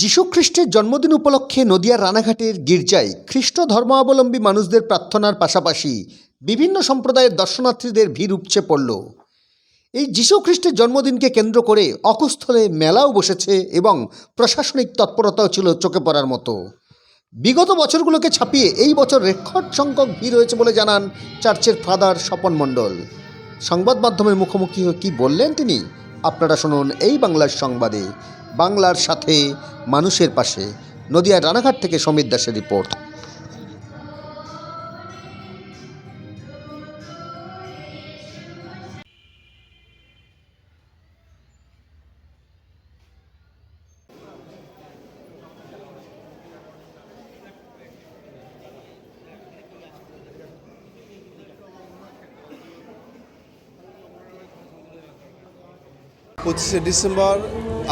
যীশুখ্রিস্টের জন্মদিন উপলক্ষে নদিয়ার রানাঘাটের গির্জায় খ্রিস্ট ধর্মাবলম্বী মানুষদের প্রার্থনার পাশাপাশি বিভিন্ন সম্প্রদায়ের দর্শনার্থীদের ভিড় উপচে পড়ল। এই যীশুখ্রিস্টের জন্মদিনকে কেন্দ্র করে অকুস্থলে মেলাও বসেছে এবং প্রশাসনিক তৎপরতাও ছিল চোখে পড়ার মতো। বিগত বছরগুলোকে ছাপিয়ে এই বছর রেকর্ড সংখ্যক ভিড় হয়েছে বলে জানান চার্চের ফাদার স্বপন মণ্ডল। সংবাদ মাধ্যমের মুখোমুখি হয়ে কী বললেন তিনি? আপনারা শুনুন এই বাংলার সংবাদে। বাংলার সাথে মানুষের পাশে। নদিয়ার রানাঘাট থেকে সমীর দাসের রিপোর্ট। পঁচিশে ডিসেম্বর।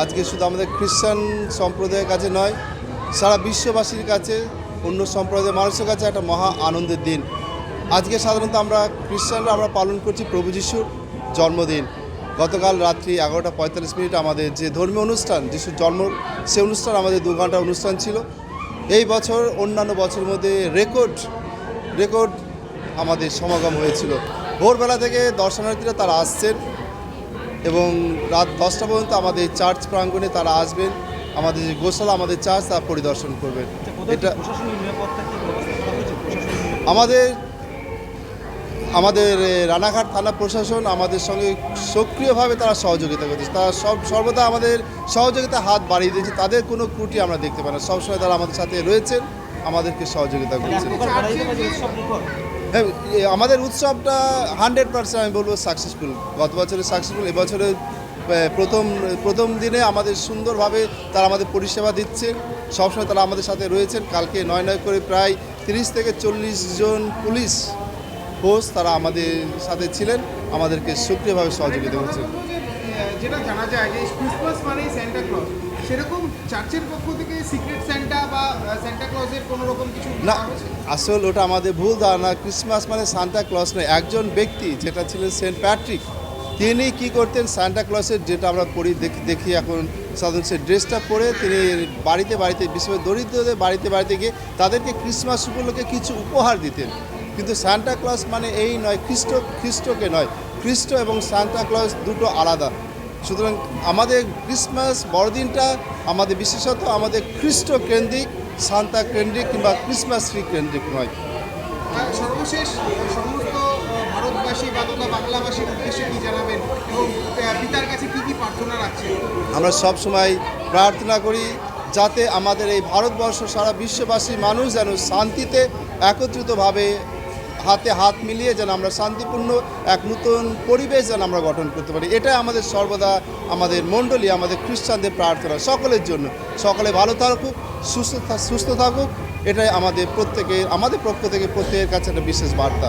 আজকে শুধু আমাদের খ্রিস্টান সম্প্রদায়ের কাছে নয়, সারা বিশ্ববাসীর কাছে, অন্য সম্প্রদায়ের মানুষের কাছে একটা মহা আনন্দের দিন। আজকে সাধারণত আমরা খ্রিস্টানরা আমরা পালন করছি প্রভু যিশুর জন্মদিন। গতকাল রাত্রি এগারোটা পঁয়তাল্লিশ মিনিট আমাদের যে ধর্মীয় অনুষ্ঠান, যিশুর জন্ম সে অনুষ্ঠান আমাদের দু ঘণ্টা অনুষ্ঠান ছিল। এই বছর, অন্যান্য বছরের মধ্যে রেকর্ড রেকর্ড আমাদের সমাগম হয়েছিল। ভোরবেলা থেকে দর্শনার্থীরা তারা আসছেন। এবং রাত দশটা পর্যন্ত আমাদের চার্চ প্রাঙ্গণে তারা আসবেন আমাদের যে গোশালা আমাদের চার্চ তা পরিদর্শন করবেন। এটা আমাদের আমাদের রানাঘাট থানা প্রশাসন আমাদের সঙ্গে সক্রিয়ভাবে তারা সহযোগিতা করছে। তারা সব সর্বদা আমাদের সহযোগিতা হাত বাড়িয়ে দিয়েছে। তাদের কোনো ত্রুটি আমরা দেখতে পাই না। সবসময় তারা আমাদের সাথে রয়েছেন আমাদেরকে সহযোগিতা করছেন। আমাদের উৎসবটা হান্ড্রেড পার্সেন্ট আমি বলব সাকসেসফুল গত বছরে সাকসেসফুল এবছরে প্রথম প্রথম দিনে আমাদের সুন্দরভাবে তারা আমাদের পরিষেবা দিচ্ছে। সবসময় তারা আমাদের সাথে রয়েছেন। কালকে নয় নয় করে প্রায় তিরিশ থেকে চল্লিশ জন পুলিশ ফোর্স তারা আমাদের সাথে ছিলেন। আমাদেরকে সক্রিয়ভাবে সহযোগিতা করছেন। যেটা জানা যায় যে ক্রিসমাস মানেই স্যান্টা ক্লজ সেরকম চার্চের পক্ষ থেকে সিক্রেট স্যান্টা বা স্যান্টা ক্লজের কোনো রকম কিছু না? আসল, ওটা আমাদের ভুল ধারণা। ক্রিসমাস মানে সান্টা ক্লস নয়, একজন ব্যক্তি, যেটা ছিলেন সেন্ট প্যাট্রিক, তিনি কি করতেন? সান্টা ক্লসের যেটা আমরা পড়ি, দেখি দেখি এখন সাধারণ সে ড্রেসটা পরে তিনি বাড়িতে বাড়িতে বিশেষ দরিদ্রদের বাড়িতে বাড়িতে গিয়ে তাদেরকে ক্রিসমাস উপলক্ষে কিছু উপহার দিতেন। কিন্তু সান্টা ক্লস মানে এই নয়, খ্রিস্ট, খ্রিস্টকে নয়, খ্রিস্ট এবং সান্টা ক্লস দুটো আলাদা। সুতরাং আমাদের ক্রিসমাস বড়দিনটা আমাদের বিশেষত আমাদের খ্রিস্ট কেন্দ্রিক সান্তা কেন্দ্রিক কিংবা ক্রিসমাস ট্রি কেন্দ্রিক নয়। সর্বশেষ সমস্ত ভারতবাসী বা তথা বাংলাভাষীর উদ্দেশ্যে কি জানাবেন? এবং পিতার কাছে কি কি প্রার্থনা রাখছেন? আমরা সব সময় প্রার্থনা করি যাতে আমাদের এই ভারতবর্ষ সারা বিশ্ববাসী মানুষ যেন শান্তিতে একত্রিতভাবে হাতে হাত মিলিয়ে যেন আমরা শান্তিপূর্ণ, এক নতুন পরিবেশ যেন আমরা গঠন করতে পারি। এটাই আমাদের সর্বদা আমাদের মণ্ডলী, আমাদের খ্রিস্টানদের প্রার্থনা সকলের জন্য। সকলে ভালো থাকুক, সুস্থ সুস্থ থাকুক, এটাই আমাদের প্রত্যেকের, আমাদের পক্ষ থেকে প্রত্যেকের কাছে একটা বিশেষ বার্তা।